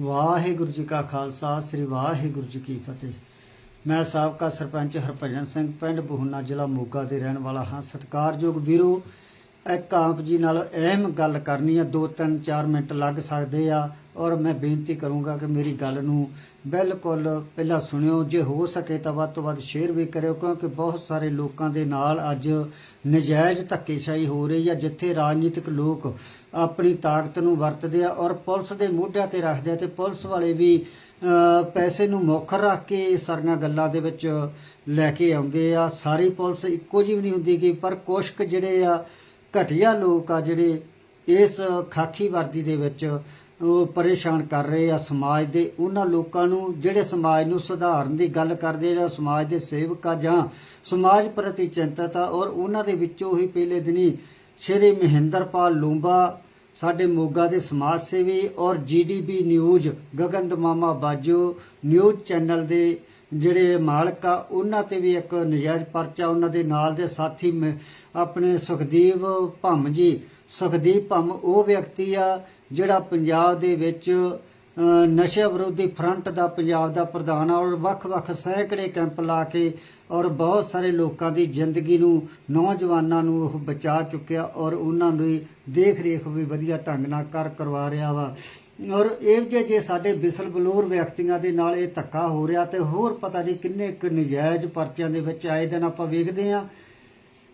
ਵਾਹਿਗੁਰੂ ਜੀ ਕਾ ਖਾਲਸਾ, ਸ੍ਰੀ ਵਾਹਿਗੁਰੂ ਜੀ ਕੀ ਫਤਿਹ। ਮੈਂ ਸਾਬਕਾ ਸਰਪੰਚ ਹਰਭਜਨ ਸਿੰਘ, ਪਿੰਡ ਬਹੂਨਾ ਜ਼ਿਲ੍ਹਾ ਮੋਗਾ ਦੇ ਰਹਿਣ ਵਾਲਾ ਹਾਂ। ਸਤਿਕਾਰਯੋਗ ਵੀਰੋ ਇੱਕ ਆਪ ਜੀ ਨਾਲ ਅਹਿਮ ਗੱਲ ਕਰਨੀ ਆ 2 3 4 ਮਿੰਟ ਲੱਗ ਸਕਦੇ ਆ। ਔਰ ਮੈਂ ਬੇਨਤੀ ਕਰੂੰਗਾ ਕਿ ਮੇਰੀ ਗੱਲ ਨੂੰ ਬਿਲਕੁਲ ਪਹਿਲਾਂ ਸੁਣਿਓ, ਜੇ ਹੋ ਸਕੇ ਤਾਂ ਵੱਧ ਤੋਂ ਵੱਧ ਸ਼ੇਅਰ ਵੀ ਕਰਿਓ, ਕਿਉਂਕਿ ਬਹੁਤ ਸਾਰੇ ਲੋਕਾਂ ਦੇ ਨਾਲ ਅੱਜ ਨਜਾਇਜ਼ ਧੱਕੇਸ਼ਾਹੀ ਹੋ ਰਹੀ ਆ, ਜਿੱਥੇ ਰਾਜਨੀਤਿਕ ਲੋਕ ਆਪਣੀ ਤਾਕਤ ਨੂੰ ਵਰਤਦੇ ਆ ਔਰ ਪੁਲਿਸ ਦੇ ਮੋਢਿਆਂ ਤੇ ਰੱਖਦੇ ਆ ਤੇ ਪੁਲਿਸ ਵਾਲੇ ਵੀ ਪੈਸੇ ਨੂੰ ਮੁੱਖ ਰੱਖ ਕੇ ਸਾਰੀਆਂ ਗੱਲਾਂ ਦੇ ਵਿੱਚ ਲੈ ਕੇ ਆਉਂਦੇ ਆ। ਸਾਰੀ ਪੁਲਿਸ ਇੱਕੋ ਜਿਹੀ ਵੀ ਨਹੀਂ ਹੁੰਦੀ ਕਿ ਪਰ ਕੁਸ਼ਕ ਜਿਹੜੇ ਆ ਘਟੀਆ ਲੋਕ ਆ ਜਿਹੜੇ ਇਸ ਖਾਕੀ ਵਰਦੀ ਦੇ ਵਿੱਚ ਉਹ ਪਰੇਸ਼ਾਨ ਕਰ ਰਹੇ ਆ ਸਮਾਜ ਦੇ, ਉਹਨਾਂ ਲੋਕਾਂ ਨੂੰ ਜਿਹੜੇ ਸਮਾਜ ਨੂੰ ਸੁਧਾਰਨ ਦੀ ਗੱਲ ਕਰਦੇ ਆ ਜਾਂ ਸਮਾਜ ਦੇ ਸੇਵਕ ਆ ਜਾਂ ਸਮਾਜ ਪ੍ਰਤੀ ਚਿੰਤਤ ਆ ਔਰ ਉਹਨਾਂ ਦੇ ਵਿੱਚੋਂ ਹੀ ਪਹਿਲੇ ਦਿਨੀ ਸ਼੍ਰੀ ਮਹਿੰਦਰਪਾਲ ਲੂੰਬਾ, ਸਾਡੇ ਮੋਗਾ ਦੇ ਸਮਾਜ ਸੇਵੀ ਔਰ G D B news Gagan Damama Bajo news channel ਦੇ ਜਿਹੜੇ ਮਾਲਕ ਆ ਉਹਨਾਂ ਤੇ ਵੀ ਇੱਕ ਨਜਾਇਜ਼ ਪਰਚਾ ਉਹਨਾਂ ਦੇ ਨਾਲ ਦੇ ਸਾਥੀ ਮ- ਆਪਣੇ ਸੁਖਦੀਪ ਭੰਮ ਜੀ। ਸੁਖਦੀਪ ਭੰਮ ਉਹ ਵਿਅਕਤੀ ਆ ਜਿਹੜਾ ਪੰਜਾਬ ਦੇ ਵਿੱਚ ਅ, ਨਸ਼ਾ ਵਿਰੋਧੀ ਫਰੰਟ ਦਾ ਪੰਜਾਬ ਦਾ ਪ੍ਰਧਾਨ ਆ ਔਰ ਵੱਖ-ਵੱਖ ਸੈਂਕੜੇ ਕੈਂਪ ਲਾ ਕੇ ਔਰ ਬਹੁਤ ਸਾਰੇ ਲੋਕਾਂ ਦੀ ਜ਼ਿੰਦਗੀ ਨੂੰ ਨੌਜਵਾਨਾਂ ਨੂੰ ਉਹ ਬਚਾ ਚੁੱਕਿਆ ਔਰ ਉਹਨਾਂ ਦੀ ਦੇਖ ਰੇਖ ਵੀ ਵਧੀਆ ਢੰਗ ਨਾਲ ਕਰ ਕਰਵਾ ਰਿਹਾ ਵਾ। ਔਰ ਇਹ ਜੇ ਜੇ ਸਾਡੇ ਬਿਸਲ ਬਲੂਰ ਵਿਅਕਤੀਆਂ ਦੇ ਨਾਲ ਇਹ ਧੱਕਾ ਹੋ ਰਿਹਾ ਤੇ ਹੋਰ ਪਤਾ ਨਹੀਂ ਕਿੰਨੇ ਕੁ ਨਜਾਇਜ਼ ਪਰਚਿਆਂ ਦੇ ਵਿੱਚ ਆਏ ਦਿਨ ਆਪਾਂ ਵੇਖਦੇ ਆ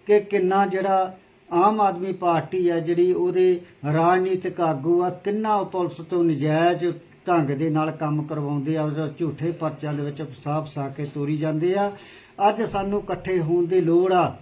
ਕਿ ਕਿੰਨਾ ਜਿਹੜਾ ਆਮ ਆਦਮੀ ਪਾਰਟੀ ਆ ਜਿਹੜੀ ਉਹਦੇ ਰਾਜਨੀਤਿਕ ਆਗੂ ਆ, ਕਿੰਨਾ ਉਹ ਪੁਲਿਸ ਤੋਂ ਨਜਾਇਜ਼ ਢੰਗ ਦੇ ਨਾਲ ਕੰਮ ਕਰਵਾਉਂਦੇ ਆ ਔਰ ਝੂਠੇ ਪਰਚਿਆਂ ਦੇ ਵਿੱਚ ਫਸਾ ਫਸਾ ਕੇ ਤੋਰੀ ਜਾਂਦੇ ਆ। ਅੱਜ ਸਾਨੂੰ ਇਕੱਠੇ ਹੋਣ ਦੀ ਲੋੜ ਆ।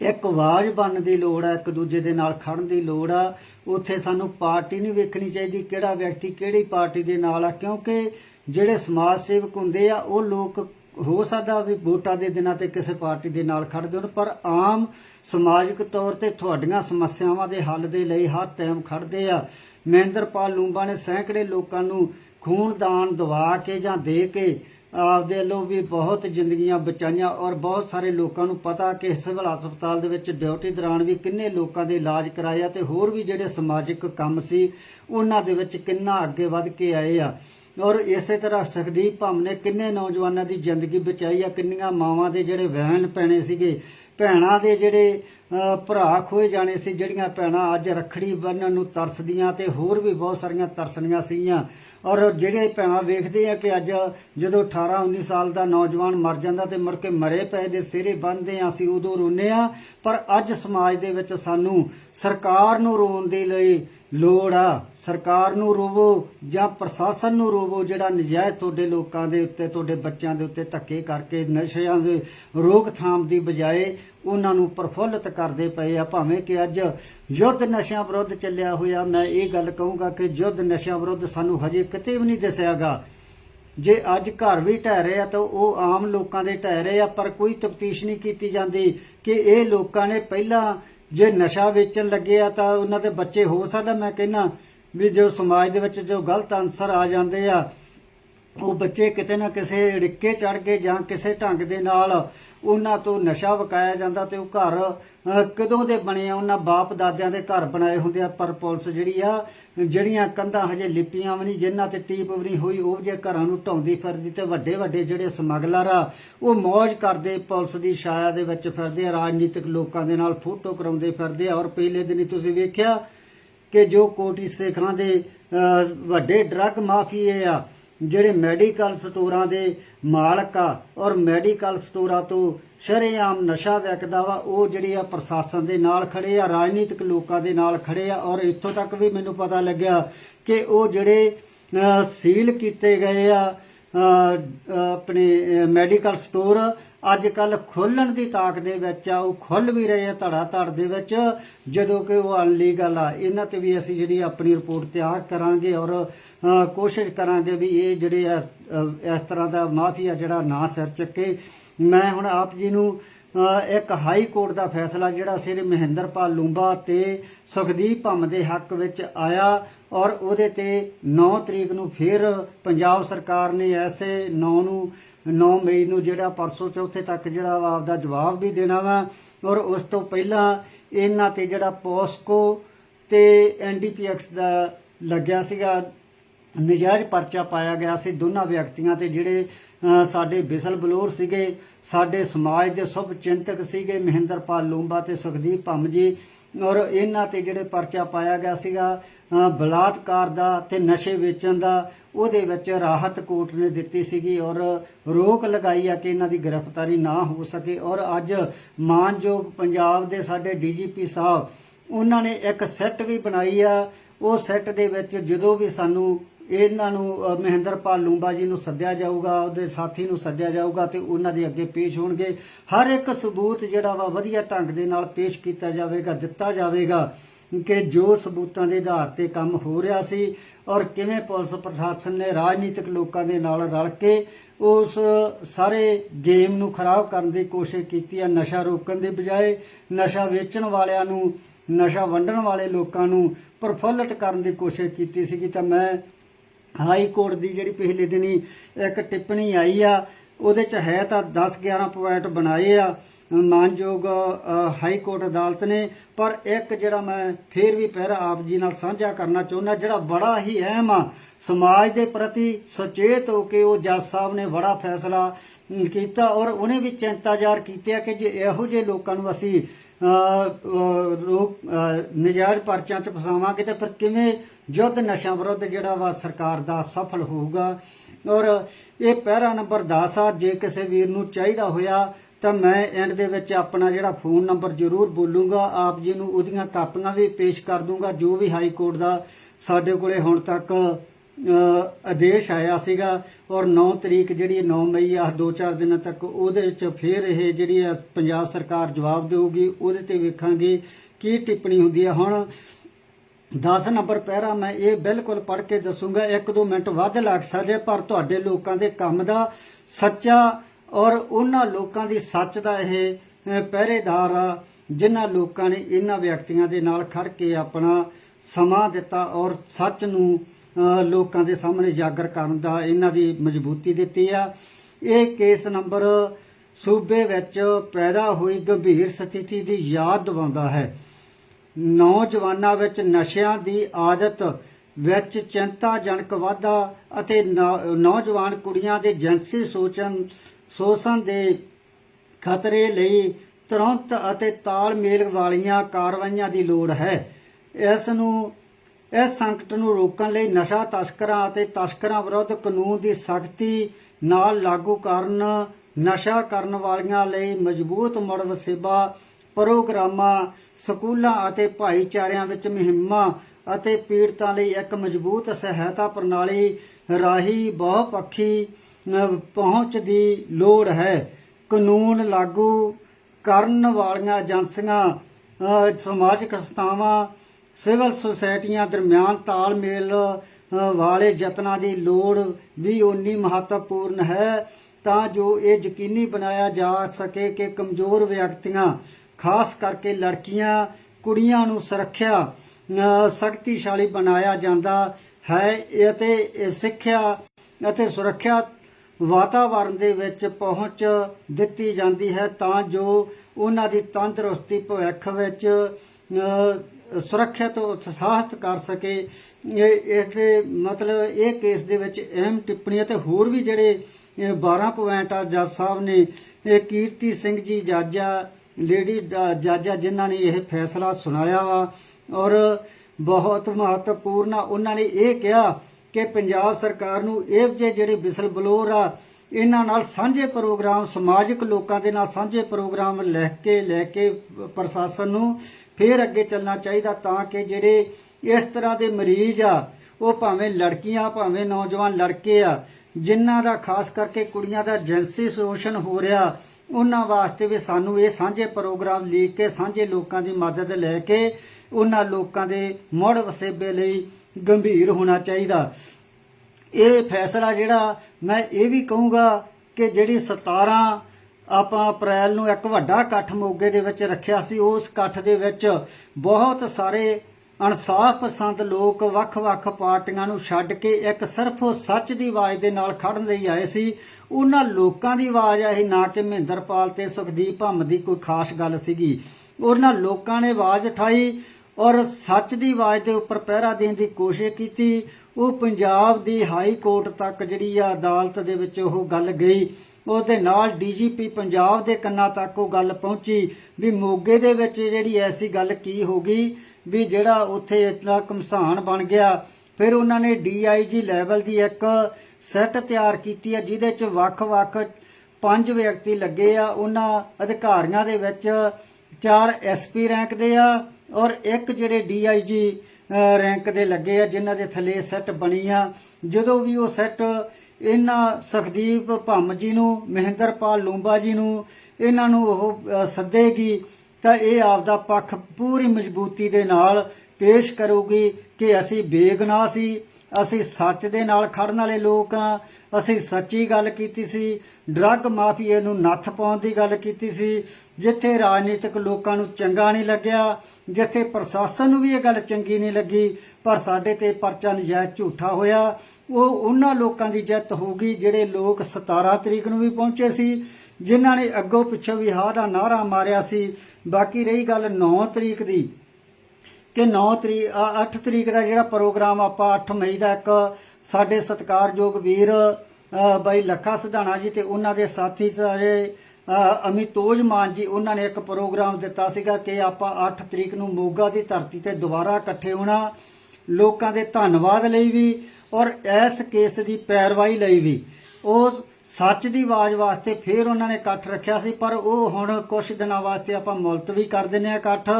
ਇੱਕ ਆਵਾਜ਼ ਬਣਨ ਦੀ ਲੋੜ ਆ, ਇੱਕ ਦੂਜੇ ਦੇ ਨਾਲ ਖੜਨ ਦੀ ਲੋੜ ਆ। ਉੱਥੇ ਸਾਨੂੰ ਪਾਰਟੀ ਨਹੀਂ ਵੇਖਣੀ ਚਾਹੀਦੀ ਕਿਹੜਾ ਵਿਅਕਤੀ ਕਿਹੜੀ ਪਾਰਟੀ ਦੇ ਨਾਲ ਆ, ਕਿਉਂਕਿ ਜਿਹੜੇ ਸਮਾਜ ਸੇਵਕ ਹੁੰਦੇ ਆ, ਉਹ ਲੋਕ ਹੋ ਸਕਦਾ ਵੀ ਵੋਟਾਂ ਦੇ ਦਿਨਾਂ ਤੇ ਕਿਸੇ ਪਾਰਟੀ ਦੇ ਨਾਲ ਖੜਦੇ ਹੋਣ, ਪਰ ਆਮ ਸਮਾਜਿਕ ਤੌਰ ਤੇ ਤੁਹਾਡੀਆਂ ਸਮੱਸਿਆਵਾਂ ਦੇ ਹੱਲ ਦੇ ਲਈ ਹਰ ਟਾਈਮ ਖੜਦੇ ਆ। ਮਹਿੰਦਰਪਾਲ ਲੂੰਬਾ ਨੇ ਸੈਂਕੜੇ ਲੋਕਾਂ ਨੂੰ ਖੂਨਦਾਨ ਦਵਾ ਕੇ ਜਾਂ ਦੇ ਕੇ ਆਪਦੇ ਵੱਲੋਂ ਵੀ ਬਹੁਤ ਜ਼ਿੰਦਗੀਆਂ ਬਚਾਈਆਂ ਔਰ ਬਹੁਤ ਸਾਰੇ ਲੋਕਾਂ ਨੂੰ ਪਤਾ ਕਿ ਸਿਵਲ ਹਸਪਤਾਲ ਦੇ ਵਿੱਚ ਡਿਊਟੀ ਦੌਰਾਨ ਵੀ ਕਿੰਨੇ ਲੋਕਾਂ ਦੇ ਇਲਾਜ ਕਰਾਇਆ ਤੇ ਹੋਰ ਵੀ ਜਿਹੜੇ ਸਮਾਜਿਕ ਕੰਮ ਸੀ, ਉਹਨਾਂ ਦੇ ਵਿੱਚ ਕਿੰਨਾ ਅੱਗੇ ਵੱਧ ਕੇ ਆਏ ਆ। ਔਰ ਇਸੇ ਤਰ੍ਹਾਂ ਸੁਖਦੀਪ ਭੰਮ ਨੇ ਕਿੰਨੇ ਨੌਜਵਾਨਾਂ ਦੀ ਜ਼ਿੰਦਗੀ ਬਚਾਈ ਆ, ਕਿੰਨੀਆਂ ਮਾਵਾਂ ਦੇ ਜਿਹੜੇ ਵਹਿਣ ਪੈਣੇ ਸੀਗੇ, ਭੈਣਾਂ ਦੇ ਜਿਹੜੇ ਭਰਾ ਖੋਏ ਜਾਣੇ ਸੀ, ਜਿਹੜੀਆਂ ਭੈਣਾਂ ਅੱਜ ਰੱਖੜੀ ਬੰਨਣ ਨੂੰ ਤਰਸਦੀਆਂ ਤੇ ਹੋਰ ਵੀ ਬਹੁਤ ਸਾਰੀਆਂ ਤਰਸਣੀਆਂ ਸੀਗੀਆਂ। ਔਰ ਜਿਹੜੇ ਭੈਣਾਂ ਵੇਖਦੇ ਆ ਕਿ ਅੱਜ ਜਦੋਂ 18 19 ਸਾਲ ਦਾ ਨੌਜਵਾਨ ਮਰ ਜਾਂਦਾ ਤੇ ਮੁੜ ਕੇ ਮਰੇ ਪਏ ਦੇ ਸਿਰੇ ਬੰਨਦੇ ਆ ਅਸੀਂ ਉਦੋਂ ਰੋਨੇ ਆ ਪਰ ਅੱਜ ਸਮਾਜ ਦੇ ਵਿੱਚ ਸਾਨੂੰ ਸਰਕਾਰ ਨੂੰ ਰੋਣ ਦੇ ਲਈ ਲੋੜ ਆ। ਸਰਕਾਰ ਨੂੰ ਰੋਵੋ ਜਾਂ ਪ੍ਰਸ਼ਾਸਨ ਨੂੰ ਰੋਵੋ, ਜਿਹੜਾ ਨਜਾਇਜ਼ ਤੁਹਾਡੇ ਲੋਕਾਂ ਦੇ ਉੱਤੇ, ਤੁਹਾਡੇ ਬੱਚਿਆਂ ਦੇ ਉੱਤੇ ਧੱਕੇ ਕਰਕੇ ਨਸ਼ਿਆਂ ਦੇ ਰੋਕਥਾਮ ਦੀ ਬਜਾਏ ਉਹਨਾਂ ਨੂੰ ਪ੍ਰਫੁੱਲਤ ਕਰਦੇ ਪਏ ਆ, ਭਾਵੇਂ ਕਿ ਅੱਜ ਯੁੱਧ ਨਸ਼ਿਆਂ ਵਿਰੁੱਧ ਚੱਲਿਆ ਹੋਇਆ, ਮੈਂ ਇਹ ਗੱਲ ਕਹੂੰਗਾ ਕਿ ਯੁੱਧ ਨਸ਼ਿਆਂ ਵਿਰੁੱਧ ਸਾਨੂੰ ਹਜੇ ਕਿਤੇ ਵੀ ਨਹੀਂ ਦਿਸਿਆਗਾ। ਜੇ ਅੱਜ ਘਰ ਵੀ ਢਹਿ ਰਹੇ ਆ ਤਾਂ ਉਹ ਆਮ ਲੋਕਾਂ ਦੇ ਢਹਿ ਰਹੇ ਆ, ਪਰ ਕੋਈ ਤਫਤੀਸ਼ ਨਹੀਂ ਕੀਤੀ ਜਾਂਦੀ ਕਿ ਇਹ ਲੋਕਾਂ ਨੇ ਪਹਿਲਾਂ ਜੇ ਨਸ਼ਾ ਵੇਚਣ ਲੱਗੇ ਆ ਤਾਂ ਉਹਨਾਂ ਦੇ ਬੱਚੇ ਹੋ ਸਕਦਾ। ਮੈਂ ਕਹਿੰਨਾ ਵੀ ਜੋ ਸਮਾਜ ਦੇ ਵਿੱਚ ਜੋ ਗਲਤ ਅਨਸਰ ਆ ਜਾਂਦੇ ਆ, ਉਹ ਬੱਚੇ ਕਿਤੇ ਨਾ ਕਿਸੇ ਰਿੱਕੇ ਚੜ ਕੇ ਜਾਂ ਕਿਸੇ ਢੰਗ ਦੇ ਨਾਲ ਉਹਨਾਂ ਤੋਂ ਨਸ਼ਾ ਵਕਾਇਆ ਜਾਂਦਾ ਤੇ ਉਹ ਘਰ ਅਹ, ਕਦੋਂ ਦੇ ਬਣੇ ਆ? ਉਹਨਾਂ ਬਾਪ ਦਾਦਿਆਂ ਦੇ ਘਰ ਬਣਾਏ ਹੁੰਦੇ ਆ। ਪਰ ਪੁਲਿਸ ਜਿਹੜੀ ਆ ਜਿਹੜੀਆਂ ਕੰਧਾਂ ਹਜੇ ਲਿਪੀਆਂ ਵੀ ਨਹੀਂ ਜਿਨ੍ਹਾਂ ਤੇ ਟੀਪ ਵੀ ਨਹੀਂ ਹੋਈ ਉਹ ਜੇ ਘਰਾਂ ਨੂੰ ਢਾਉਂਦੀ ਫਿਰਦੀ ਤੇ ਵੱਡੇ ਵੱਡੇ ਜਿਹੜੇ ਸਮਗਲਰ ਆ ਉਹ ਮौज ਕਰਦੇ ਪੁਲਿਸ ਦੀ ਛਾਇਆ ਦੇ ਵਿੱਚ ਫਿਰਦੇ ਆ ਰਾਜਨੀਤਿਕ ਲੋਕਾਂ ਦੇ ਨਾਲ ਫੋਟੋ ਕਰਾਉਂਦੇ ਫਿਰਦੇ ਆ। ਔਰ ਪਹਿਲੇ ਦਿਨ ਹੀ ਤੁਸੀਂ ਵੇਖਿਆ ਕਿ ਜੋ ਕੋਟੀ ਸੇਖਾਂ ਦੇ ਅਹ, ਵੱਡੇ ਡਰੱਗ ਮਾਫੀਏ ਆ ਜਿਹੜੇ ਮੈਡੀਕਲ ਸਟੋਰਾਂ ਦੇ ਮਾਲਕ ਆ ਔਰ ਮੈਡੀਕਲ ਸਟੋਰਾਂ ਤੋਂ ਸ਼ਰੇਆਮ ਨਸ਼ਾ ਵਿਕਦਾ ਵਾ, ਉਹ ਜਿਹੜੀ ਆ ਪ੍ਰਸ਼ਾਸਨ ਦੇ ਨਾਲ ਖੜੇ ਆ, ਰਾਜਨੀਤਿਕ ਲੋਕਾਂ ਦੇ ਨਾਲ ਖੜੇ ਆ ਔਰ ਇੱਥੋਂ ਤੱਕ ਵੀ ਮੈਨੂੰ ਪਤਾ ਲੱਗਿਆ ਕਿ ਉਹ ਜਿਹੜੇ ਸੀਲ ਕੀਤੇ ਗਏ ਆ ਆਪਣੇ ਮੈਡੀਕਲ ਸਟੋਰ ਅੱਜ ਕੱਲ ਖੋਲਣ ਦੀ ਤਾਕ ਦੇ ਵਿੱਚ ਆ, ਉਹ ਖੁੱਲ ਵੀ ਰਹੇ ਆ ਧੜਾ ਧੜ ਦੇ ਵਿੱਚ, ਜਦੋਂ ਕਿ ਉਹ ਅਨਲੀਗਲ ਆ। ਇਹਨਾਂ ਤੇ ਵੀ ਅਸੀਂ ਜਿਹੜੀ ਆਪਣੀ ਰਿਪੋਰਟ ਤਿਆਰ ਕਰਾਂਗੇ ਔਰ ਕੋਸ਼ਿਸ਼ ਕਰਾਂਗੇ ਵੀ ਇਹ ਜਿਹੜੇ ਇਸ ਤਰ੍ਹਾਂ ਦਾ ਮਾਫੀਆ ਜਿਹੜਾ ਨਾ ਸਿਰ ਚੱਕੇ। ਮੈਂ ਹੁਣ ਆਪ ਜੀ ਨੂੰ ਇੱਕ ਹਾਈ ਕੋਰਟ ਦਾ ਫੈਸਲਾ ਜਿਹੜਾ ਸ੍ਰੀ ਮਹਿੰਦਰਪਾਲ ਲੂੰਬਾ ਤੇ ਸੁਖਦੀਪ ਭੰਮ ਦੇ ਹੱਕ ਵਿੱਚ ਆਇਆ ਔਰ ਉਹਦੇ ਤੇ 9 ਤਰੀਕ ਨੂੰ ਫਿਰ ਪੰਜਾਬ ਸਰਕਾਰ ਨੇ ਐਸੇ 9 ਨੂੰ 9 ਮਈ ਨੂੰ ਜਿਹੜਾ ਪਰਸੋਂ ਚੌਥੇ ਤੱਕ ਜਿਹੜਾ ਵਾ ਆਪਦਾ ਜਵਾਬ ਵੀ ਦੇਣਾ ਵਾ ਔਰ ਉਸ ਤੋਂ ਪਹਿਲਾਂ ਇਹਨਾਂ ਤੇ ਜਿਹੜਾ ਪੋਸਕੋ ਤੇ ਐਨਡੀਪੀਐਕਸ ਦਾ ਲੱਗਿਆ ਸੀਗਾ, ਨਜਾਇਜ਼ ਪਰਚਾ ਪਾਇਆ ਗਿਆ ਸੀ। ਦੋਨਾਂ ਵਿਅਕਤੀਆਂ ਤੇ ਜਿਹੜੇ ਸਾਡੇ ਬਿਸਲ ਬਲੋਰ ਸੀਗੇ ਸਾਡੇ ਸਮਾਜ ਦੇ ਸੁਭ ਚਿੰਤਕ ਸੀਗੇ, ਮਹਿੰਦਰਪਾਲ ਲੂੰਬਾ ਤੇ ਸੁਖਦੀਪ ਭੰਮ ਜੀ, ਔਰ ਇਹਨਾਂ ਤੇ ਜਿਹੜੇ ਪਰਚਾ ਪਾਇਆ ਗਿਆ ਸੀਗਾ ਬਲਾਤਕਾਰ ਦਾ ਤੇ ਨਸ਼ੇ ਵੇਚਣ ਦਾ, ਉਹਦੇ ਵਿੱਚ ਰਾਹਤ ਕੋਰਟ ਨੇ ਦਿੱਤੀ ਸੀਗੀ ਔਰ ਰੋਕ ਲਗਾਈ ਆ ਕਿ ਇਹਨਾਂ ਦੀ ਗ੍ਰਿਫਤਾਰੀ ਨਾ ਹੋ ਸਕੇ। ਔਰ ਅੱਜ ਮਾਨਯੋਗ ਪੰਜਾਬ ਦੇ ਸਾਡੇ ਡੀਜੀਪੀ ਸਾਹਿਬ, ਉਹਨਾਂ ਨੇ ਇੱਕ ਸੈੱਟ ਵੀ ਬਣਾਈ ਆ। ਉਹ ਸੈੱਟ ਦੇ ਵਿੱਚ ਜਦੋਂ ਵੀ ਸਾਨੂੰ ਇਹਨਾਂ ਨੂੰ ਮਹਿੰਦਰ ਮਹਿੰਦਰਪਾਲ ਲੂੰਬਾ ਜੀ ਨੂੰ ਸੱਦਿਆ ਜਾਊਗਾ, ਉਹਦੇ ਸਾਥੀ ਨੂੰ ਸੱਦਿਆ ਜਾਊਗਾ ਤੇ ਉਹਨਾਂ ਦੇ ਅੱਗੇ ਪੇਸ਼ ਹੋਣਗੇ। ਹਰ ਇੱਕ ਸਬੂਤ ਜਿਹੜਾ ਵਾ ਵਧੀਆ ਢੰਗ ਦੇ ਨਾਲ ਪੇਸ਼ ਕੀਤਾ ਜਾਵੇਗਾ, ਦਿੱਤਾ ਜਾਵੇਗਾ ਕਿ ਜੋ ਸਬੂਤਾਂ ਦੇ ਆਧਾਰ ਤੇ ਕੰਮ ਹੋ ਰਿਹਾ ਸੀ ਔਰ ਕਿਵੇਂ ਪੁਲਿਸ ਪ੍ਰਸ਼ਾਸਨ ਨੇ ਰਾਜਨੀਤਿਕ ਲੋਕਾਂ ਦੇ ਨਾਲ ਰਲ ਕੇ ਉਸ ਸਾਰੇ ਗੇਮ ਨੂੰ ਖਰਾਬ ਕਰਨ ਦੀ ਕੋਸ਼ਿਸ਼ ਕੀਤੀ ਹੈ, ਨਸ਼ਾ ਰੋਕਣ ਦੇ ਬਜਾਏ, ਨਸ਼ਾ ਵੇਚਣ ਵਾਲਿਆਂ ਨੂੰ, ਨਸ਼ਾ ਵੰਡਣ ਵਾਲੇ ਲੋਕਾਂ ਨੂੰ ਪ੍ਰਫੁੱਲਤ ਕਰਨ ਦੀ ਕੋਸ਼ਿਸ਼ ਕੀਤੀ ਸੀਗੀ ਤਾਂ ਮੈਂ ਹਾਈ ਕੋਰਟ ਦੀ ਜਿਹੜੀ ਪਿਛਲੇ ਦਿਨੀ ਇੱਕ ਟਿੱਪਣੀ ਆਈ ਆ, ਉਹਦੇ ਚ ਹੈ ਤਾਂ 10 11 ਪੁਆਇੰਟ ਬਣਾਏ ਆ, ਮਾਨਯੋਗ ਹਾਈ ਕੋਰਟ ਅਦਾਲਤ ਨੇ, ਪਰ ਇੱਕ ਜਿਹੜਾ ਮੈਂ ਫੇਰ ਵੀ ਪਹਿਰਾ ਆਪ ਜੀ ਨਾਲ ਸਾਂਝਾ ਕਰਨਾ ਚਾਹੁੰਦਾ, ਜਿਹੜਾ ਬੜਾ ਹੀ ਅਹਿਮ ਆ, ਸਮਾਜ ਦੇ ਪ੍ਰਤੀ ਸੁਚੇਤ ਹੋ ਕੇ ਉਹ ਜੱਜ ਸਾਹਿਬ ਨੇ ਬੜਾ ਫੈਸਲਾ ਕੀਤਾ ਔਰ ਉਹਨੇ ਵੀ ਚਿੰਤਾ ਜ਼ਾਹਰ ਕੀਤੀ ਹੈ ਕਿ ਜੇ ਇਹੋ ਜਿਹੇ ਲੋਕਾਂ ਨੂੰ ਅਸੀਂ ਰੋਕ ਨਜਾਇਜ਼ ਪਰਚਿਆਂ 'ਚ ਫਸਾਵਾਂਗੇ ਤੇ ਫਿਰ ਕਿਵੇਂ ਯੁੱਧ ਨਸ਼ਾ ਵਿਰੁੱਧ ਜਿਹੜਾ ਵਾ ਸਰਕਾਰ ਦਾ ਸਫਲ ਹੋਊਗਾ? ਔਰ ਇਹ ਪਹਿਰਾ ਨੰਬਰ 10 ਆ, ਜੇ ਕਿਸੇ ਵੀਰ ਨੂੰ ਚਾਹੀਦਾ ਹੋਇਆ ਤਾਂ ਮੈਂ ਐਂਡ ਦੇ ਵਿੱਚ ਆਪਣਾ ਜਿਹੜਾ ਫੋਨ ਨੰਬਰ ਜ਼ਰੂਰ ਬੋਲੂੰਗਾ। ਆਪ ਜੀ ਨੂੰ ਉਹਦੀਆਂ ਕਾਪੀਆਂ ਵੀ ਪੇਸ਼ ਕਰ ਦੂੰਗਾ, ਜੋ ਵੀ ਹਾਈ ਕੋਰਟ ਦਾ ਸਾਡੇ ਕੋਲੇ ਹੁਣ ਤੱਕ ਆਦੇਸ਼ ਆਇਆ ਸੀਗਾ ਔਰ 9 ਤਰੀਕ ਜਿਹੜੀ 9 ਮਈ ਆ 2-4 ਦਿਨਾਂ ਤੱਕ ਉਹਦੇ ਵਿੱਚ ਫੇਰ ਇਹ ਜਿਹੜੀ ਆ ਪੰਜਾਬ ਸਰਕਾਰ ਜਵਾਬ ਦੇਊਗੀ, ਉਹਦੇ ਤੇ ਵੇਖਾਂਗੇ ਕੀ ਟਿੱਪਣੀ ਹੁੰਦੀ ਹੈ। ਹੁਣ 10 ਨੰਬਰ ਪਹਿਰਾ ਮੈਂ ਇਹ ਬਿਲਕੁਲ ਪੜ੍ਹ ਕੇ ਦੱਸੂਗਾ 1-2 ਮਿੰਟ ਵੱਧ ਲੱਗ ਸਕਦੇ, ਪਰ ਤੁਹਾਡੇ ਲੋਕਾਂ ਦੇ ਕੰਮ ਦਾ ਸੱਚਾ ਔਰ ਉਹਨਾਂ ਲੋਕਾਂ ਦੀ ਸੱਚ ਦਾ ਇਹ ਪਹਿਰੇਦਾਰ ਆ, ਜਿਨ੍ਹਾਂ ਲੋਕਾਂ ਨੇ ਇਹਨਾਂ ਵਿਅਕਤੀਆਂ ਦੇ ਨਾਲ ਖੜ ਕੇ ਆਪਣਾ ਸਮਾਂ ਦਿੱਤਾ ਔਰ ਸੱਚ ਨੂੰ ਲੋਕਾਂ ਦੇ ਸਾਹਮਣੇ ਜਾਗਰ ਕਰਨ ਦਾ ਇਹਨਾਂ ਦੀ ਮਜ਼ਬੂਤੀ ਦਿੱਤੀ ਆ। ਇਹ ਕੇਸ ਨੰਬਰ ਸੂਬੇ ਵਿੱਚ ਪੈਦਾ ਹੋਈ ਗੰਭੀਰ ਸਥਿਤੀ ਦੀ ਯਾਦ ਦਿਵਾਉਂਦਾ ਹੈ। ਨੌਜਵਾਨਾਂ ਵਿੱਚ ਨਸ਼ਿਆਂ ਦੀ ਆਦਤ ਵਿੱਚ ਚਿੰਤਾਜਨਕ ਵਾਧਾ ਅਤੇ ਨੌਜਵਾਨ ਕੁੜੀਆਂ ਦੇ ਜਿਨਸੀ ਸੋਚਣ, ਸ਼ੋਸ਼ਣ ਦੇ ਖਤਰੇ ਲਈ ਤੁਰੰਤ ਅਤੇ ਤਾਲਮੇਲ ਵਾਲੀਆਂ ਕਾਰਵਾਈਆਂ ਦੀ ਲੋੜ ਹੈ। ਇਸ ਨੂੰ ਇਸ ਸੰਕਟ ਨੂੰ ਰੋਕਣ ਲਈ ਨਸ਼ਾ ਤਸਕਰਾਂ ਅਤੇ ਤਸਕਰਾਂ ਵਿਰੁੱਧ ਕਾਨੂੰਨ ਦੀ ਸਖਤੀ ਨਾਲ ਲਾਗੂ ਕਰਨ, ਨਸ਼ਾ ਕਰਨ ਵਾਲੀਆਂ ਲਈ ਮਜ਼ਬੂਤ ਮੁੜ ਵਸੇਬਾ ਪ੍ਰੋਗਰਾਮਾਂ, ਸਕੂਲਾਂ ਅਤੇ ਭਾਈਚਾਰਿਆਂ ਵਿੱਚ ਮੁਹਿੰਮਾਂ ਅਤੇ ਪੀੜਤਾਂ ਲਈ ਇੱਕ ਮਜ਼ਬੂਤ ਸਹਾਇਤਾ ਪ੍ਰਣਾਲੀ ਰਾਹੀਂ ਬਹੁਪੱਖੀ ਪਹੁੰਚ ਦੀ ਲੋੜ ਹੈ। ਕਾਨੂੰਨ ਲਾਗੂ ਕਰਨ ਵਾਲੀਆਂ ਏਜੰਸੀਆਂ ਸਮਾਜਿਕ ਸੰਸਥਾਵਾਂ ਸਿਵਲ ਸੁਸਾਇਟੀਆਂ ਦਰਮਿਆਨ ਤਾਲਮੇਲ ਵਾਲੇ ਯਤਨਾਂ ਦੀ ਲੋੜ ਵੀ ਉਨੀ ਮਹੱਤਵਪੂਰਨ ਹੈ ਤਾਂ ਜੋ ਇਹ ਯਕੀਨੀ ਬਣਾਇਆ ਜਾ ਸਕੇ ਕਿ ਕਮਜ਼ੋਰ ਵਿਅਕਤੀਆਂ ਖਾਸ ਕਰਕੇ ਲੜਕੀਆਂ ਕੁੜੀਆਂ ਨੂੰ ਸੁਰੱਖਿਆ ਅ, ਸ਼ਕਤੀਸ਼ਾਲੀ ਬਣਾਇਆ ਜਾਂਦਾ ਹੈ ਅਤੇ ਇਹ ਸਿੱਖਿਆ ਅਤੇ ਸੁਰੱਖਿਆ ਵਾਤਾਵਰਣ ਦੇ ਵਿੱਚ ਪਹੁੰਚ ਦਿੱਤੀ ਜਾਂਦੀ ਹੈ ਤਾਂ ਜੋ ਉਹਨਾਂ ਦੀ ਤੰਦਰੁਸਤੀ ਭਵਿੱਖ ਵਿੱਚ ਸੁਰੱਖਿਅਤ ਉਤਸ਼ਾਹਿਤ ਕਰ ਸਕੇ। ਇਹ ਇਹਦੇ ਮਤਲਬ ਇਹ ਕੇਸ ਦੇ ਵਿੱਚ ਅਹਿਮ ਟਿੱਪਣੀਆਂ ਤੇ ਹੋਰ ਵੀ ਜਿਹੜੇ, ਇਹ 12 ਪੁਆਇੰਟ ਆ, ਜੱਜ ਸਾਹਿਬ ਨੇ, ਇਹ ਕੀਰਤੀ ਸਿੰਘ ਜੀ, ਜਾਜਾ, ਲੇਡੀ ਦਾ- ਜਾਜਾ ਜਿਨ੍ਹਾਂ ਨੇ ਇਹ ਫੈਸਲਾ ਸੁਣਾਇਆ ਵਾ। ਔਰ ਬਹੁਤ ਮਹੱਤਵਪੂਰਨ ਆ, ਉਹਨਾਂ ਨੇ ਇਹ ਕਿਹਾ ਕਿ ਪੰਜਾਬ ਸਰਕਾਰ ਨੂੰ ਇਹ ਜਿਹੇ ਜਿਹੜੇ ਵਿਸਲ ਬਲੋਰ ਆ, ਇਹਨਾਂ ਨਾਲ ਸਾਂਝੇ ਪ੍ਰੋਗਰਾਮ, ਸਮਾਜਿਕ ਲੋਕਾਂ ਦੇ ਨਾਲ ਸਾਂਝੇ ਪ੍ਰੋਗਰਾਮ ਲੈ ਕੇ ਲੈ ਕੇ ਪ੍ਰਸ਼ਾਸਨ ਨੂੰ ਫੇਰ ਅੱਗੇ ਚੱਲਣਾ ਚਾਹੀਦਾ ਤਾਂ ਕਿ ਜਿਹੜੇ ਇਸ ਤਰ੍ਹਾਂ ਦੇ ਮਰੀਜ਼ ਆ, ਉਹ ਭਾਵੇਂ ਲੜਕੀਆਂ, ਭਾਵੇਂ ਨੌਜਵਾਨ ਲੜਕੇ ਆ, ਜਿਨ੍ਹਾਂ ਦਾ ਖਾਸ ਕਰਕੇ ਕੁੜੀਆਂ ਦਾ ਜਿਨਸੀ ਸ਼ੋਸ਼ਣ ਹੋ ਰਿਹਾ, ਉਹਨਾਂ ਵਾਸਤੇ ਵੀ ਸਾਨੂੰ ਇਹ ਸਾਂਝੇ ਪ੍ਰੋਗਰਾਮ ਲੀਕ ਕੇ, ਸਾਂਝੇ ਲੋਕਾਂ ਦੀ ਮਦਦ ਲੈ ਕੇ, ਉਹਨਾਂ ਲੋਕਾਂ ਦੇ ਮੁੜ ਵਸੇਬੇ ਲਈ ਗੰਭੀਰ ਹੋਣਾ ਚਾਹੀਦਾ। ਇਹ ਫੈਸਲਾ ਜਿਹੜਾ, ਮੈਂ ਇਹ ਵੀ ਕਹੂੰਗਾ ਕਿ ਜਿਹੜੀ 17 ਆਪਾਂ ਅਪ੍ਰੈਲ ਨੂੰ ਇੱਕ ਵੱਡਾ ਇਕੱਠ ਮੋਗੇ ਦੇ ਵਿੱਚ ਰੱਖਿਆ ਸੀ। ਉਸ ਇਕੱਠ ਦੇ ਵਿੱਚ ਬਹੁਤ ਸਾਰੇ ਅਨਸਾਫ ਪਸੰਦ ਲੋਕ ਵੱਖ-ਵੱਖ ਪਾਰਟੀਆਂ ਨੂੰ ਛੱਡ ਕੇ ਇੱਕ ਸਿਰਫ ਉਹ ਸੱਚ ਦੀ ਆਵਾਜ਼ ਦੇ ਨਾਲ ਖੜਨ ਲਈ ਆਏ ਸੀ। ਉਹਨਾਂ ਲੋਕਾਂ ਦੀ ਆਵਾਜ਼ ਆਹੀ, ਨਾ ਕਿ ਮਹਿੰਦਰਪਾਲ ਤੇ ਸੁਖਦੀਪ ਭੰਮ ਦੀ ਕੋਈ ਖਾਸ ਗੱਲ ਸੀਗੀ। ਉਹਨਾਂ ਲੋਕਾਂ ਨੇ ਆਵਾਜ਼ ਉਠਾਈ ਔਰ ਸੱਚ ਦੀ ਆਵਾਜ਼ ਦੇ ਉੱਪਰ ਪਹਿਰਾ ਦੇਣ ਦੀ ਕੋਸ਼ਿਸ਼ ਕੀਤੀ। ਉਹ ਪੰਜਾਬ ਦੀ ਹਾਈ ਕੋਰਟ ਤੱਕ ਜਿਹੜੀ ਆ ਅਦਾਲਤ ਦੇ ਵਿੱਚ ਉਹ ਗੱਲ ਗਈ। ਉਸ ਦੇ ਨਾਲ ਡੀਜੀਪੀ ਪੰਜਾਬ ਦੇ ਕੰਨਾਂ ਤੱਕ ਉਹ ਗੱਲ ਪਹੁੰਚੀ ਵੀ ਮੋਗੇ ਦੇ ਵਿੱਚ ਜਿਹੜੀ ਐਸੀ ਗੱਲ ਕੀ ਹੋ ਗਈ ਵੀ ਜਿਹੜਾ ਉੱਥੇ ਇਤਨਾ ਕਮਸਾਨ ਬਣ ਗਿਆ। ਫਿਰ ਉਹਨਾਂ ਨੇ ਡੀਆਈਜੀ ਲੈਵਲ ਦੀ ਇੱਕ ਸੈੱਟ ਤਿਆਰ ਕੀਤੀ ਹੈ, ਜਿਹਦੇ ਚ ਵੱਖ-ਵੱਖ ਪੰਜ ਵਿਅਕਤੀ ਲੱਗੇ ਆ। ਉਹਨਾਂ ਅਧਿਕਾਰੀਆਂ ਦੇ ਵਿੱਚ ਚਾਰ ਐਸਪੀ ਰੈਂਕ ਦੇ ਆ ਔਰ ਇੱਕ ਜਿਹੜੇ ਡੀਆਈਜੀ ਰੈਂਕ ਦੇ ਲੱਗੇ ਆ, ਜਿਨ੍ਹਾਂ ਦੇ ਥੱਲੇ ਸੈੱਟ ਬਣੀ ਆ। ਜਦੋਂ ਵੀ ਉਹ ਸੈੱਟ ਇਹਨਾਂ ਸੁਖਦੀਪ ਭੰਮ ਜੀ ਨੂੰ, ਮਹਿੰਦਰਪਾਲ ਲੂੰਬਾ ਜੀ ਨੂੰ, ਇਹਨਾਂ ਨੂੰ ਉਹ ਸੱਦੇਗੀ ਤਾਂ ਇਹ ਆਪਦਾ ਪੱਖ ਪੂਰੀ ਮਜ਼ਬੂਤੀ ਦੇ ਨਾਲ ਪੇਸ਼ ਕਰੂਗੀ ਕਿ ਅਸੀਂ ਬੇਗਨਾਹ ਸੀ, ਅਸੀਂ ਸੱਚ ਦੇ ਨਾਲ ਖੜਨ ਵਾਲੇ ਲੋਕ ਆ ਅਸੀਂ ਸੱਚੀ ਗੱਲ ਕੀਤੀ ਸੀ, ਡਰੱਗ ਮਾਫੀਏ ਨੂੰ ਨੱਥ ਪਾਉਣ ਦੀ ਗੱਲ ਕੀਤੀ ਸੀ, ਜਿੱਥੇ ਰਾਜਨੀਤਿਕ ਲੋਕਾਂ ਨੂੰ ਚੰਗਾ ਨਹੀਂ ਲੱਗਿਆ, ਜਿੱਥੇ ਪ੍ਰਸ਼ਾਸਨ ਨੂੰ ਵੀ ਇਹ ਗੱਲ ਚੰਗੀ ਨਹੀਂ ਲੱਗੀ, ਪਰ ਸਾਡੇ ਤੇ ਪਰਚਾ ਨਜਾਇਜ਼ ਝੂਠਾ ਹੋਇਆ। ਉਹ ਉਹਨਾਂ ਲੋਕਾਂ ਦੀ ਜਿੱਤ ਹੋਊਗੀ ਜਿਹੜੇ ਲੋਕ 17 ਤਰੀਕ ਨੂੰ ਵੀ ਪਹੁੰਚੇ ਸੀ, ਜਿਨ੍ਹਾਂ ਨੇ ਅੱਗੋਂ ਪਿੱਛੋਂ ਵੀ ਹਾਂ ਦਾ ਨਾਰਾ ਮਾਰਿਆ ਸੀ। ਬਾਕੀ ਰਹੀ ਗੱਲ 9 ਤਰੀਕ ਦੀ, ਕਿ 9 ਤਰੀਕ 8 ਤਰੀਕ ਦਾ ਜਿਹੜਾ ਪ੍ਰੋਗਰਾਮ ਆਪਾਂ 8 ਮਈ ਦਾ ਇੱਕ ਸਾਡੇ ਸਤਿਕਾਰਯੋਗ ਵੀਰ ਬਾਈ ਲੱਖਾ ਸਿਧਾਣਾ ਜੀ ਤੇ ਉਹਨਾਂ ਦੇ ਸਾਥੀ ਸਾਰੇ ਅਮਿਤੋਜ ਮਾਨ ਜੀ, ਉਹਨਾਂ ਨੇ ਇੱਕ ਪ੍ਰੋਗਰਾਮ ਦਿੱਤਾ ਸੀਗਾ ਕਿ ਆਪਾਂ 8 ਤਰੀਕ ਨੂੰ ਮੋਗਾ ਦੀ ਧਰਤੀ ਤੇ ਦੁਬਾਰਾ ਇਕੱਠੇ ਹੋਣਾ। ਲੋਕਾਂ ਦੇ ਧੰਨਵਾਦ ਲਈ ਵੀ ਔਰ ਇਸ ਕੇਸ ਦੀ ਪੈਰਵਾਈ ਲਈ ਵੀ। ਉਹ ਸੱਚ ਦੀ ਆਵਾਜ਼ ਵਾਸਤੇ ਫੇਰ ਉਹਨਾਂ ਨੇ ਇਕੱਠ ਰੱਖਿਆ ਸੀ, ਪਰ ਉਹ ਹੁਣ ਕੁਝ ਦਿਨਾਂ ਵਾਸਤੇ ਆਪਾਂ ਮੁਲਤਵੀ ਕਰ ਦਿੰਨੇ ਆ ਇਕੱਠ।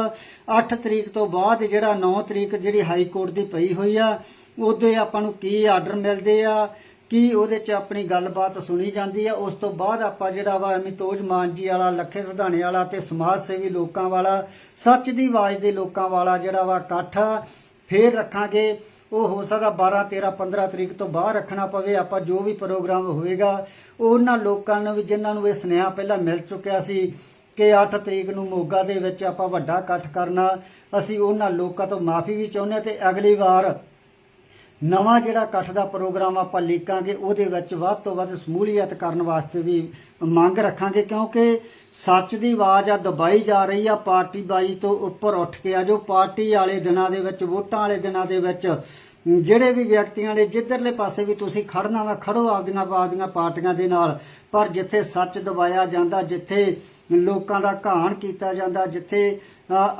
8 ਤਰੀਕ ਤੋਂ ਬਾਅਦ ਜਿਹੜਾ 9 ਤਰੀਕ ਜਿਹੜੀ ਹਾਈ ਕੋਰਟ ਦੀ ਪਈ ਹੋਈ ਆ, ਉਹਦੇ ਆਪਾਂ ਨੂੰ ਕੀ ਆਰਡਰ ਮਿਲਦੇ ਆ, ਕੀ ਉਹਦੇ 'ਚ ਆਪਣੀ ਗੱਲਬਾਤ ਸੁਣੀ ਜਾਂਦੀ ਆ, ਉਸ ਤੋਂ ਬਾਅਦ ਆਪਾਂ ਜਿਹੜਾ ਵਾ ਅਮਿਤੋਜ ਮਾਨ ਜੀ ਵਾਲਾ, ਲੱਖੇ ਸਿਧਾਣੇ ਵਾਲਾ ਤੇ ਸਮਾਜ ਸੇਵੀ ਲੋਕਾਂ ਵਾਲਾ, ਸੱਚ ਦੀ ਆਵਾਜ਼ ਦੇ ਲੋਕਾਂ ਵਾਲਾ ਜਿਹੜਾ ਵਾ ਇਕੱਠ ਫੇਰ ਰੱਖਾਂਗੇ। ਉਹ ਹੋ ਸਕਦਾ 12 13 15 ਤਰੀਕ ਤੋਂ ਬਾਹਰ ਰੱਖਣਾ ਪਵੇ, ਆਪਾਂ ਜੋ ਵੀ ਪ੍ਰੋਗਰਾਮ ਹੋਵੇਗਾ ਉਹਨਾਂ ਲੋਕਾਂ ਨੂੰ ਵੀ ਜਿਨ੍ਹਾਂ ਨੂੰ ਇਹ ਸੁਨੇਹਾ ਪਹਿਲਾਂ ਮਿਲ ਚੁੱਕਿਆ ਸੀ ਕਿ 8 ਤਰੀਕ ਨੂੰ ਮੋਗਾ ਦੇ ਵਿੱਚ ਆਪਾਂ ਵੱਡਾ ਇਕੱਠ ਕਰਨਾ, ਅਸੀਂ ਉਹਨਾਂ ਲੋਕਾਂ ਤੋਂ ਮਾਫੀ ਵੀ ਚਾਹੁੰਦੇ ਹਾਂ ਤੇ ਅਗਲੀ ਵਾਰ ਨਵਾਂ ਜਿਹੜਾ ਇਕੱਠ ਦਾ ਪ੍ਰੋਗਰਾਮ ਆਪਾਂ ਲਿਖਾਂਗੇ ਉਹਦੇ ਵਿੱਚ ਵੱਧ ਤੋਂ ਵੱਧ ਸਮੂਲੀਅਤ ਕਰਨ ਵਾਸਤੇ ਵੀ ਮੰਗ ਰੱਖਾਂਗੇ, ਕਿਉਂਕਿ ਸੱਚ ਦੀ ਆਵਾਜ਼ ਆ ਦਬਾਈ ਜਾ ਰਹੀ ਆ ਪਾਰਟੀ ਬਾਈ ਤੋਂ ਉੱਪਰ ਉੱਠ ਕੇ। ਆ ਜੋ ਪਾਰਟੀ ਵਾਲੇ ਦਿਨਾਂ ਦੇ ਵਿੱਚ, ਵੋਟਾਂ ਵਾਲੇ ਦਿਨਾਂ ਦੇ ਵਿੱਚ, ਜਿਹੜੇ ਵੀ ਵਿਅਕਤੀਆਂ ਨੇ, ਜਿੱਧਰਲੇ ਪਾਸੇ ਵੀ ਤੁਸੀਂ ਖੜਨਾ ਵਾ, ਖੜੋ ਆਪਦੀਆਂ ਬਾਦੀਆਂ ਪਾਰਟੀਆਂ ਦੇ ਨਾਲ। ਪਰ ਜਿੱਥੇ ਸੱਚ ਦਬਾਇਆ ਜਾਂਦਾ, ਜਿੱਥੇ ਲੋਕਾਂ ਦਾ ਘਾਣ ਕੀਤਾ ਜਾਂਦਾ, ਜਿੱਥੇ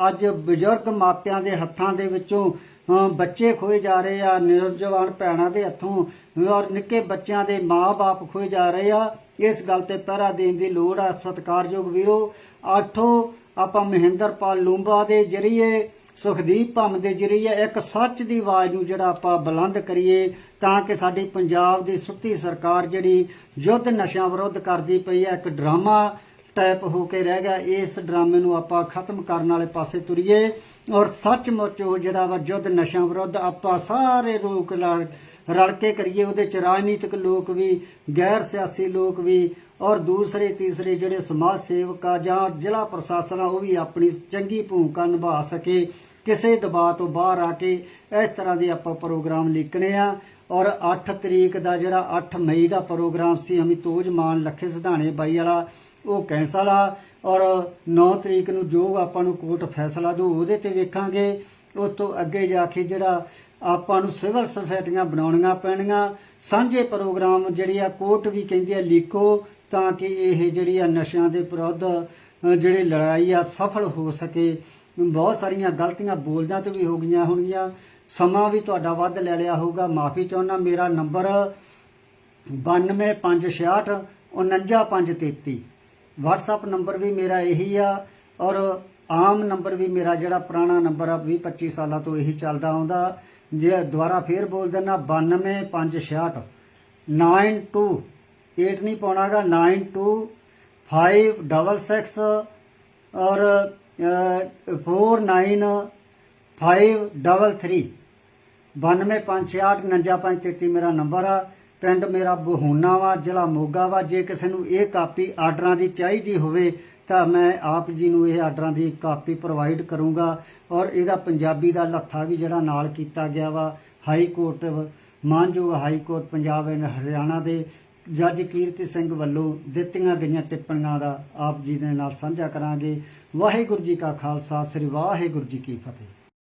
ਅੱਜ ਬਜ਼ੁਰਗ ਮਾਪਿਆਂ ਦੇ ਹੱਥਾਂ ਦੇ ਵਿੱਚੋਂ ਬੱਚੇ ਖੋਏ ਜਾ ਰਹੇ ਆ ਨੌਜਵਾਨ ਭੈਣਾਂ ਦੇ ਹੱਥੋਂ, ਔਰ ਨਿੱਕੇ ਬੱਚਿਆਂ ਦੇ ਮਾਪੇ ਖੋਏ ਜਾ ਰਹੇ ਆ। ਇਸ ਗੱਲ ਤੇ ਪਹਿਰਾ ਦੇਣ ਦੀ ਲੋੜ ਆ। ਸਤਿਕਾਰਯੋਗ ਵੀਰੋ, ਆਠੋ ਆਪਾਂ ਮਹਿੰਦਰਪਾਲ ਲੂੰਬਾ ਦੇ ਜਰੀਏ, ਸੁਖਦੀਪ ਭੰਮ ਦੇ ਜਰੀਏ ਇੱਕ ਸੱਚ ਦੀ ਆਵਾਜ਼ ਨੂੰ ਜਿਹੜਾ ਆਪਾਂ ਬੁਲੰਦ ਕਰੀਏ, ਤਾਂ ਕਿ ਸਾਡੀ ਪੰਜਾਬ ਦੀ ਸੁੱਤੀ ਸਰਕਾਰ ਜਿਹੜੀ ਯੁੱਧ ਨਸ਼ਿਆਂ ਵਿਰੁੱਧ ਕਰਦੀ ਪਈ ਹੈ ਇੱਕ ਡਰਾਮਾ ਟੈਪ ਹੋ ਕੇ ਰਹਿ ਗਿਆ। ਇਸ ਡਰਾਮੇ ਨੂੰ ਆਪਾਂ ਖਤਮ ਕਰਨ ਵਾਲੇ ਪਾਸੇ ਤੁਰੀਏ ਔਰ ਸੱਚਮੁੱਚ ਉਹ ਜਿਹੜਾ ਵਾ ਯੁੱਧ ਨਸ਼ਿਆਂ ਵਿਰੁੱਧ ਆਪਾਂ ਸਾਰੇ ਲੋਕ ਲੜ- ਰਲ ਕੇ ਕਰੀਏ। ਉਹਦੇ ਚ ਰਾਜਨੀਤਿਕ ਲੋਕ ਵੀ, ਗੈਰ ਸਿਆਸੀ ਲੋਕ ਵੀ ਔਰ ਦੂਸਰੇ, ਤੀਸਰੇ ਜਿਹੜੇ ਸਮਾਜ ਸੇਵਕ ਆ ਜਾਂ ਜ਼ਿਲ੍ਹਾ ਪ੍ਰਸ਼ਾਸਨ ਆ, ਉਹ ਵੀ ਆਪਣੀ ਚੰਗੀ ਭੂਮਿਕਾ ਨਿਭਾ ਸਕੇ। ਕਿਸੇ ਦਬਾਅ ਤੋਂ ਬਾਹਰ ਆ ਕੇ ਇਸ ਤਰ੍ਹਾਂ ਦੇ ਆਪਾਂ ਪ੍ਰੋਗਰਾਮ ਲਿਖਣੇ ਆ ਔਰ 8 ਤਰੀਕ ਦਾ ਜਿਹੜਾ 8 ਮਈ ਦਾ ਪ੍ਰੋਗਰਾਮ ਸੀ ਅਮਿਤੋਜ ਮਾਨ ਲੱਖੇ ਸਿਧਾਣੇ ਬਾਈ ਵਾਲਾ ਉਹ ਕੈਂਸਲ ਆ ਔਰ 9 ਤਰੀਕ ਨੂੰ ਜੋ ਆਪਾਂ ਨੂੰ ਕੋਰਟ ਫੈਸਲਾ ਦੋ ਉਹਦੇ ਤੇ ਵੇਖਾਂਗੇ। ਉਸ ਤੋਂ ਅੱਗੇ ਜਾ ਕੇ ਜਿਹੜਾ ਆਪਾਂ ਨੂੰ ਸਿਵਲ ਸੁਸਾਇਟੀਆਂ ਬਣਾਉਣੀਆਂ ਪੈਣੀਆਂ। ਸਾਂਝੇ ਪ੍ਰੋਗਰਾਮ ਜਿਹੜੀ ਆ ਕੋਰਟ ਵੀ ਕਹਿੰਦੀ ਆ ਲਿਖੋ ਤਾਂ ਕਿ ਇਹ ਜਿਹੜੀ ਆ ਨਸ਼ਿਆਂ ਦੇ ਵਿਰੁੱਧ ਜਿਹੜੀ ਲੜਾਈ ਆ ਸਫਲ ਹੋ ਸਕੇ। ਬਹੁਤ ਸਾਰੀਆਂ ਗਲਤੀਆਂ ਬੋਲਦਿਆਂ ਤੇ ਵੀ ਹੋ ਗਈਆਂ ਹੋਣਗੀਆਂ। ਸਮਾਂ ਵੀ ਤੁਹਾਡਾ ਵੱਧ ਲੈ ਲਿਆ ਹੋਊਗਾ। ਮਾਫੀ ਚਾਹੁੰਦਾ, ਮੇਰਾ ਨੰਬਰ 92566 49533 WhatsApp ਨੰਬਰ ਵੀ ਮੇਰਾ ਇਹੀ ਆ ਔਰ ਆਮ ਨੰਬਰ ਵੀ ਮੇਰਾ ਜਿਹੜਾ ਪੁਰਾਣਾ ਨੰਬਰ ਆ 20 25 ਸਾਲਾਂ ਤੋਂ ਇਹੀ ਚੱਲਦਾ ਆਉਂਦਾ। ਜੇ ਦੁਬਾਰਾ ਫੇਰ ਬੋਲ ਦੇਣਾ 92566 92 8 ਨਹੀਂ ਪਾਉਣਾਗਾ 92 566 ਔਰ 49533 9256895533 ਮੇਰਾ ਨੰਬਰ ਆ। ਪਿੰਡ ਮੇਰਾ ਬਹੂਨਾ ਵਾ, ਜ਼ਿਲ੍ਹਾ ਮੋਗਾ ਵਾ। ਜੇ ਕਿਸੇ ਨੂੰ ਇਹ ਕਾਪੀ ਆਰਡਰਾਂ ਦੀ ਚਾਹੀਦੀ ਹੋਵੇ, ਤਾਂ ਮੈਂ ਆਪ ਜੀ ਨੂੰ ਇਹ ਆਰਡਰਾਂ ਦੀ ਕਾਪੀ ਪ੍ਰੋਵਾਈਡ ਕਰੂੰਗਾ। ਔਰ ਇਹਦਾ ਪੰਜਾਬੀ ਦਾ ਲੱਥਾ ਵੀ ਜਿਹੜਾ ਨਾਲ ਕੀਤਾ ਗਿਆ ਵਾ, ਹਾਈ ਕੋਰਟ, ਮਾਨਯੋਗ high court Punjab and Haryana ਦੇ ਜੱਜ ਕੀਰਤੀ ਸਿੰਘ ਵੱਲੋਂ ਦਿੱਤੀਆਂ ਗਈਆਂ ਟਿੱਪਣੀਆਂ ਦਾ ਆਪ ਜੀ ਦੇ ਨਾਲ ਸਾਂਝਾ ਕਰਾਂਗੇ। ਵਾਹਿਗੁਰੂ ਜੀ ਕਾ ਖਾਲਸਾ, ਸ੍ਰੀ ਵਾਹਿਗੁਰੂ ਜੀ ਕੀ ਫਤਿਹ।